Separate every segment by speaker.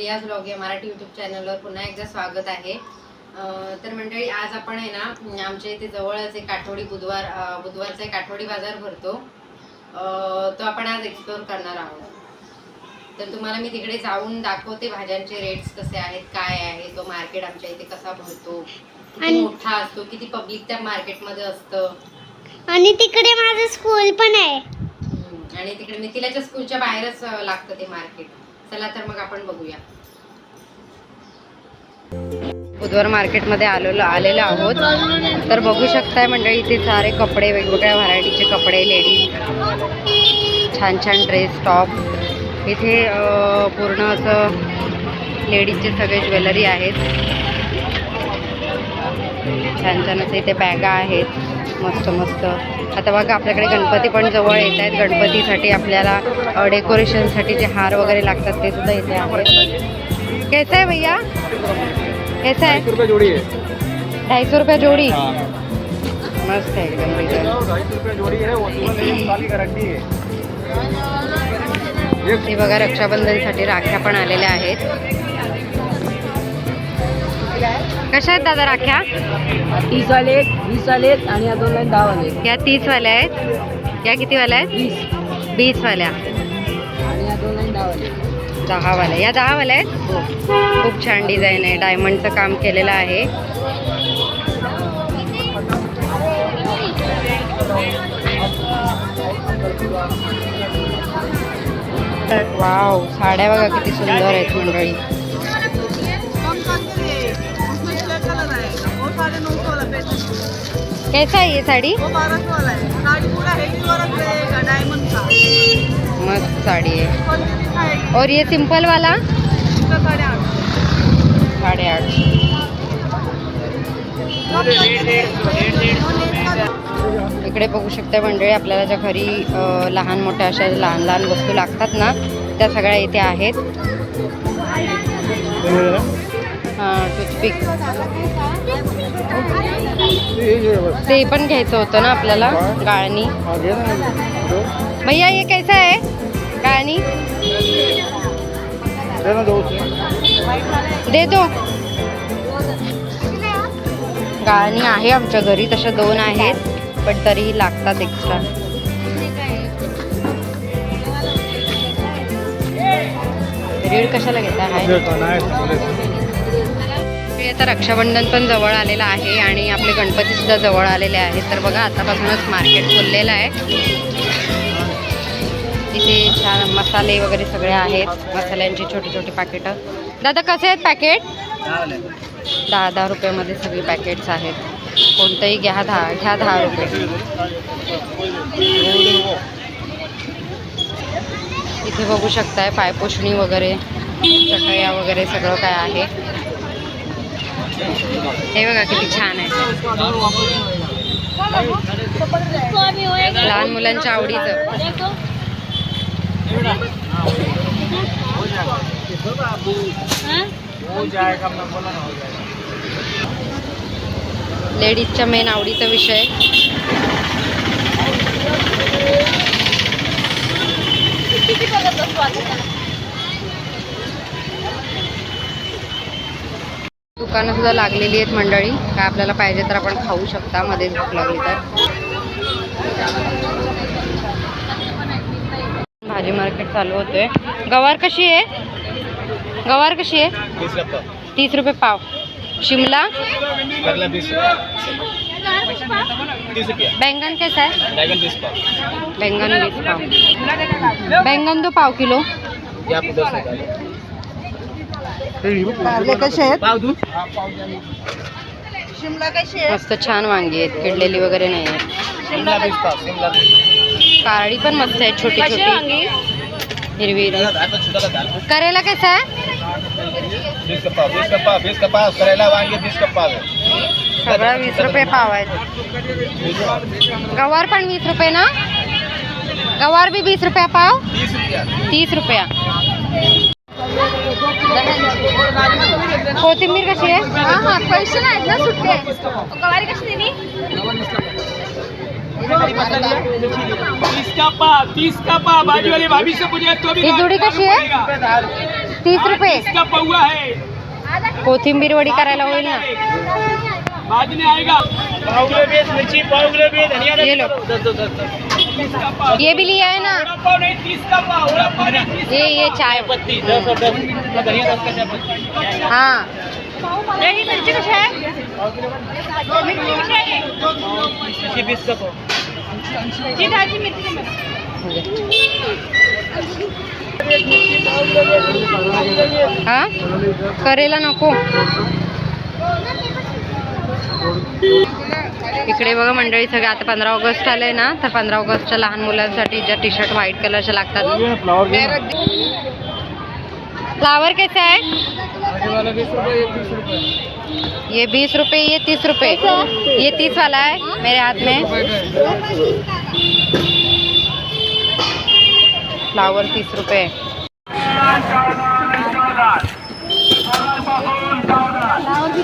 Speaker 1: रियाज ब्लॉग या मराठी यूट्यूब चॅनलवर पुन्हा एकदा स्वागत आहे. तर मंडळी आज आपण आहे ना आमच्या इथे जवळच एक आठवडी बुधवार बुधवारचा एक आठवडी बाजार भरतो. तो आपण आज एक्सप्लोअर करणार आहोत. तर तुम्हाला मी तिकडे जाऊन दाखवते भाज्यांचे रेट्स कसे आहेत काय आहे तो मार्केट आमच्या इथे कसा भरतो किती
Speaker 2: आणि-
Speaker 1: मोठा असतो किती पब्लिक त्या मार्केटमध्ये असतं.
Speaker 2: आणि तिकडे माझं स्कूल पण आहे.
Speaker 1: आणि तिकडे मिथिलाच्या स्कूलच्या बाहेरच लागतं ते मार्केट चला तर मग आपण बघूया. बुधवार मार्केटमध्ये आलेलो आलेलो आहोत. तर बघू शकताय मंडळी इथे सारे कपडे वेगवेगळ्या व्हरायटीचे कपडे लेडीज. छान छान ड्रेस टॉप. इथे पूर्ण असं लेडीजचे सगळे ज्वेलरी आहेत. छान छान असे इथे बॅगा आहेत. मस्त मस्त. आता बघा आपल्याकडे गणपती पण जवळ येत आहेत. गणपतीसाठी आपल्याला डेकोरेशनसाठी जे हार वगैरे लागतात ते सुद्धा इथे आहेत. कैसा आहे भैया? कैसा है?
Speaker 3: रुपये जोड़ी है
Speaker 1: ढाई सौ रुपये जोड़ी? मस्त आहे एकदम
Speaker 3: है है
Speaker 1: हे बघा रक्षाबंधनसाठी राख्या पण आलेल्या आहेत. कशा आहेत दादा राख्या?
Speaker 4: तीस वाले आहेत वीस वाले आहेत आणि या दोन लाईन दहा वाले आहेत.
Speaker 1: या तीस वाल्या आहेत. या किती वाल्या आहेत?
Speaker 4: वीस.
Speaker 1: वीस वाल्या
Speaker 4: आणि या दोन लाईन दहा वाले आहेत.
Speaker 1: दहा वाल्या या दहा वाल्या आहेत? खूप छान डिझाईन आहे. डायमंडचं काम केलेलं आहे. वाव साड्या बघा किती सुंदर आहेत मंडळी. कैसा आहे ये साडी? मस्त साड़ी है और ये सिंपल वाला? साढ़े आठ. इकडे बघू शकता मंडळी आपल्याला ज्या घरी लहान मोठ्या अशा लहान लहान वस्तू लागतात ना त्या सगळ्या इथे आहेत. टूथपिक. ते पण घ्यायचं होतं ना आपल्याला गाळणी. भैया हे कैसा आहे? गाळणी? दे दो. गाळणी आहे आमच्या घरी तशा दोन आहेत पण तरीही लागतात एक्स्ट्रा रेड कशाला घेता? आहे इकडे आता रक्षाबंधन पण जवळ आलेलं आहे आणि आपले गणपती सुद्धा जवळ आलेले आहेत. तर बघा आतापासूनच मार्केट खुललेलं आहे. इथे छान मसाले वगैरे सगळे आहेत. मसाल्यांची छोटी छोटी पाकिटं दादा कसे आहेत पॅकेट दहा दहा रुपयामध्ये सगळी पॅकेट्स आहेत. कोणतंही घ्या दहा घ्या दहा रुपये. इथे बघू शकताय पायपोषणी वगैरे चटया वगैरे सगळं काय आहे. हे बघा किती छान आहे. लहान मुलांच्या आवडीचं.
Speaker 3: हो
Speaker 1: लेडीजच्या मेन आवडीचा विषय. दुकानं सुद्धा लागलेली आहेत मंडळी. काय आपल्याला पाहिजे तर आपण खाऊ शकता. मध्येच भूक लागली तर. भाजी मार्केट चालू होतोय. गवार कशी आहे? गवार कशी आहे? तीस रुपये पाव. शिमला? बैंगन कैसा है?
Speaker 3: बीस पाव.
Speaker 1: बैंगन बीस पाव. बैंगन दो पाव किलो.
Speaker 4: कारले कसे आहेत? शिमला कशी आहे
Speaker 1: मस्त छान वांगी आहेत. किडलेली वगैरे नाही आहेत.
Speaker 3: शिमला बीस पाव शिमला
Speaker 1: काळी पण मस्त आहे छोटी छोटी. हिरवी करेला कैसा है
Speaker 3: बीस का पाव बीस का पाव बीस का पाव करेला वांगे बीस का पाव है
Speaker 1: सगळं वीस रुपये पाव आहेत. गवार पण वीस रुपये ना? गवार भी वीस रुपया पाव?
Speaker 3: तीस रुपया.
Speaker 1: तीस रुपया. कोथिंबीर कशी आहे?
Speaker 2: हा हा पैसे नाहीत ना सुट्टे. गवारी कशी दिली?
Speaker 5: तीस का पाव तीस का पाव बाजू वाली भाभी से पूछे तो भी
Speaker 1: जोड़ी कैसी है?
Speaker 5: पड़ेगा।
Speaker 1: तीस रुपये.
Speaker 3: इसका पौवा है।
Speaker 1: कोथिंबीर वडी करायला होईल ना.
Speaker 3: बाद में आएगा। पाव किलो बीस मिर्ची पाव किलो बीस धनिया
Speaker 1: ये लो.
Speaker 3: का पाव
Speaker 1: ये भी लिया है ना?
Speaker 3: वड़ा पाव नहीं तीस का पाव वड़ा पाव नहीं तीस
Speaker 1: ये ये चाय।
Speaker 3: पत्ती दस और दस धनिया दस का चाय पत्ती
Speaker 1: हाँ?
Speaker 2: ही मिरची कशी आहे मिरची कशी आहे
Speaker 3: मिर्ची बीस का पाव
Speaker 2: जी दहाची मिरची। नाही.
Speaker 1: हा? करेला नको। इकडे बघा मंडळी सगळं आता पंधरा ऑगस्ट आलंय ना तर पंधरा ऑगस्टच्या लहान मुलांसाठी ज्या टी शर्ट व्हाईट कलरच्या लागतात. फ्लावर कैसा है ये बीस रुपए ये तीस रुपए ये तीस वाला है मेरे हाथ में. फ्लावर तीस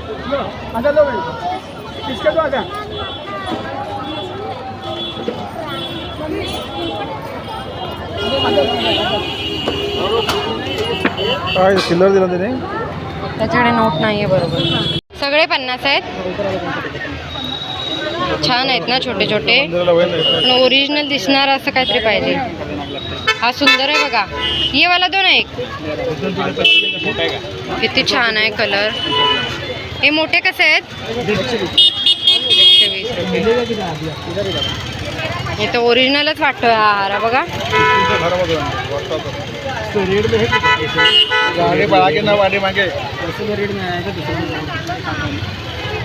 Speaker 1: लो
Speaker 3: किसका तो आता काय चिल्लर दिला त्याने?
Speaker 1: त्याच्याकडे नोट नाही आहे बरोबर. सगळे पन्नास आहेत. छान आहेत ना छोटे छोटे. पण ओरिजिनल दिसणार असं काहीतरी पाहिजे. हा सुंदर आहे बघा. ये वाला दोन एक. किती छान आहे कलर हे मोठे कसे आहेत? हे तर ओरिजिनलच वाटतोय हा हार बघा.
Speaker 3: गाडी बळा के ना वाडी मागे.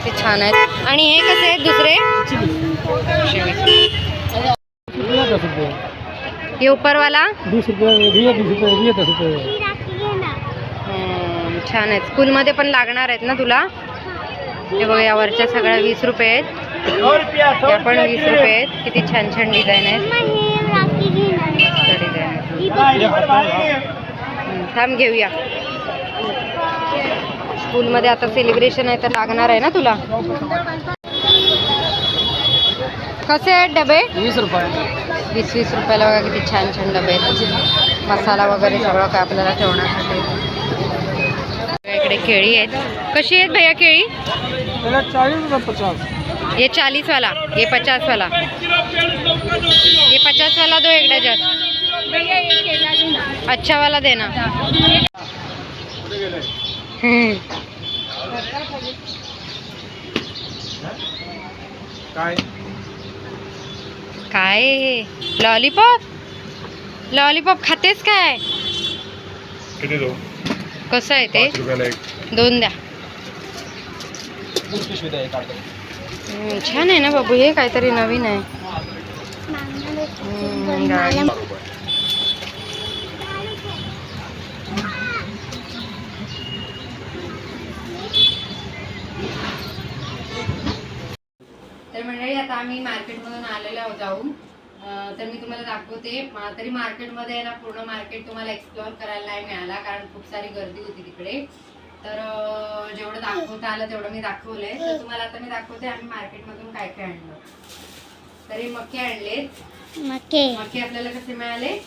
Speaker 1: ते छान आहेत. आणि हे कसे आहेत दुसरे. हे उपरवाला? छान आहेत. स्कूलमध्ये पण लागणार आहेत ना तुला? हे बघा या वरच्या सगळ्या वीस रुपये आहेत. या पण वीस रुपये आहेत. किती छान छान डिझाईन आहेत. थांब घेऊया. स्कूलमध्ये आता सेलिब्रेशन आहे तर लागणार आहे ना तुला? कसे आहेत डबे?
Speaker 3: वीस रुपये.
Speaker 1: वीस वीस रुपयाला बघा किती छान छान डबे आहेत. मसाला वगैरे सगळं काय आपल्याला ठेवण्यासाठी इकडे केळी आहेत. कशी आहेत भैया केळी?
Speaker 3: पचास
Speaker 1: ये चालीस वाला ये पचास वाला ये पचास वाला दो एक डजन अच्छा वाला देना हम्म.
Speaker 3: काय?
Speaker 1: काय हे? लॉलीपॉप? लॉलीपॉप खातेस काय?
Speaker 3: किती दो
Speaker 1: कसं आहे ते?
Speaker 3: रुपयाला एक.
Speaker 1: दोन द्या.
Speaker 3: पिशवी द्या एक
Speaker 1: हम्म, छान आहे ना बाबू हे काहीतरी नवीन आहे. हम्म, डाळिंब. तर मंडळी आता आम्ही मार्केटमधून आलेलो आहोत जाऊन. तर मी तुम्हाला दाखवते. तरी मार्केटमध्ये आहे ना पूर्ण मार्केट तुम्हाला एक्सप्लोअर करायला नाही मिळाला कारण खूप सारी गर्दी होती तिकडे. तर जेवढं दाखवता आलं तेवढं मी दाखवलंय. तर तुम्हाला आता मी दाखवते आम्ही मार्केटमधून काय काय आणलं. तरी मके आणलेत.
Speaker 2: मके
Speaker 1: मके आपल्याला कसे मिळाले?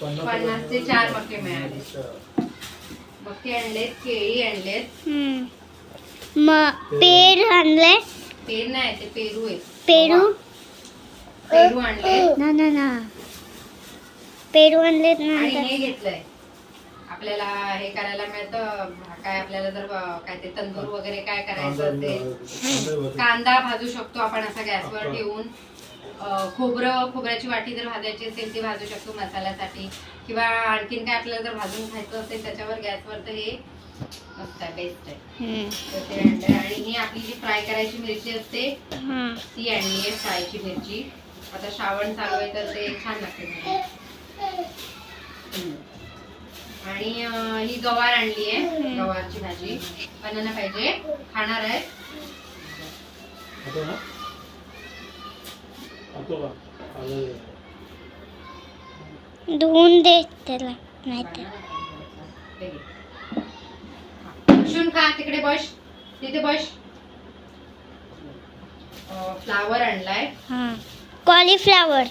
Speaker 1: पन्नास ते चार मके मिळाले. मके आणलेत केळी आणलेत.
Speaker 2: मग पेर. आणले?
Speaker 1: पेर नाही ते पेरू आहेत
Speaker 2: पेरू?
Speaker 1: पेरू आणलेत
Speaker 2: ना ना ना. पेरू आणले
Speaker 1: आणि हे घेतलंय. आपल्याला हे करायला मिळतं. काय आपल्याला जर काय ते तंदूर वगैरे काय करायचं असेल. कांदा भाजू शकतो आपण असा गॅसवर ठेवून. खोबरं खोबऱ्याची वाटी जर भाजायची असेल ती भाजू शकतो मसाल्यासाठी. किंवा आणखीन काय आपल्याला जर भाजून खायचं असेल त्याच्यावर गॅसवर तर हे मस्त आहे. बेस्ट आहे तर ते. आणि ही आपली जी फ्राय करायची मिरची असते ती आणली आहे फ्रायची मिरची. आता श्रावण चालू आहे तर ते छान लागते हम्म. आणि ही गवार आणली आहे गवारची भाजी. बनाना पाहिजे. खाणार आहे.
Speaker 2: धुवून दे त्याला नाही
Speaker 1: शुन खा तिकडे बस. तिथे बस. फ्लावर आणलाय.
Speaker 2: हां. कॉलीफ्लावर.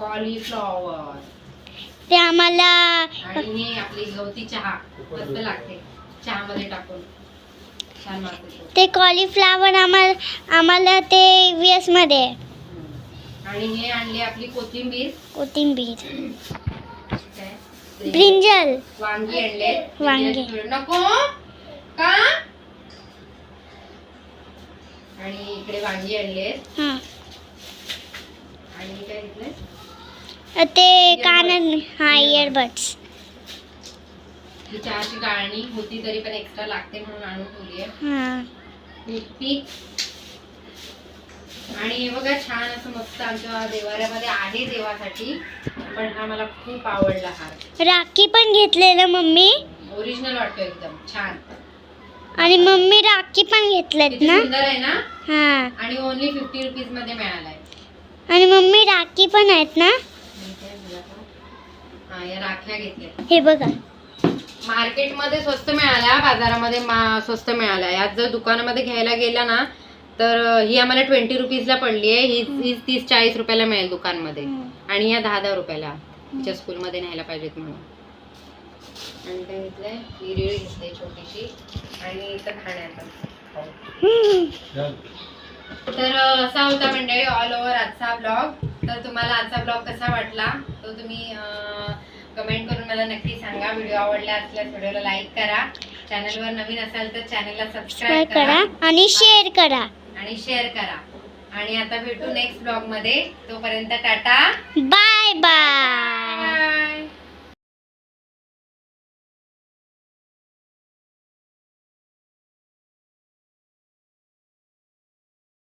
Speaker 1: कॉलीफ्लॉवर.
Speaker 2: ते आम्हाला
Speaker 1: आणि हे आपली गवती चहा मस्त लागते चहामध्ये टाकून. छान
Speaker 2: ते. कॉलीफ्लावर आम्हाला आम्हाला ते वेस मध्ये आहे.
Speaker 1: आणि हे आणली आपली कोथिंबीर.
Speaker 2: कोथिंबीर? ब्रिंजल.
Speaker 1: वांगी आणले
Speaker 2: वांगी.
Speaker 1: नको. का? आणि इकडे वांगी आणले
Speaker 2: हां. ते कानात हा इयरबड्स
Speaker 1: चहाची गाळणी होती तरी पण एक्स्ट्रा लागते म्हणून आणून ठेवली आहे. आणि हे बघा छान असं मस्त आमच्या देवाऱ्यामध्ये आहे देवासाठी पण हा मला खूप आवडला हार
Speaker 2: राखी पण घेतलेलं मम्मी?
Speaker 1: ओरिजिनल वाटतो एकदम छान.
Speaker 2: आणि मम्मी राखी पण घेतलेत ना?
Speaker 1: सुंदर आहे ना?
Speaker 2: हां.
Speaker 1: आणि ओनली फिफ्टी रुपीजमध्ये मिळालाय.
Speaker 2: आणि मम्मी राखी पण आहेत ना?
Speaker 1: हा राख्या घेतल्या.
Speaker 2: हे बघा.
Speaker 1: मार्केटमध्ये स्वस्त मिळाल्या बाजारामध्ये मा- स्वस्त मिळाल्या. यात जर दुकानामध्ये घ्यायला गेला ना तर ही आम्हाला ट्वेंटी रुपीजला पडली आहे. ही ही तीस चाळीस रुपयाला मिळेल दुकानमध्ये. आणि या दहा दहा रुपयाला. तिच्या स्कूलमध्ये न्यायला पाहिजेत म्हणून. आणि काय घेतलंय? ही रीळ घेतली छोटीशी. आणि इथं खाण्याचं. तर असा होता मंडळी ऑल ओव्हर आजचा ब्लॉग तर तुम्हाला आजचा ब्लॉग कसा वाटला तो तुम्ही कमेंट करून मला नक्की सांगा. व्हिडिओ आवडला असल्यास व्हिडिओला लाईक करा. चॅनलवर नवीन असाल तर चॅनलला
Speaker 2: सबस्क्राईब करा
Speaker 1: करा.
Speaker 2: आणि शेअर करा.
Speaker 1: आणि शेअर करा. आणि आता भेटू नेक्स्ट ब्लॉगमध्ये. तोपर्यंत टाटा.
Speaker 2: Bye bye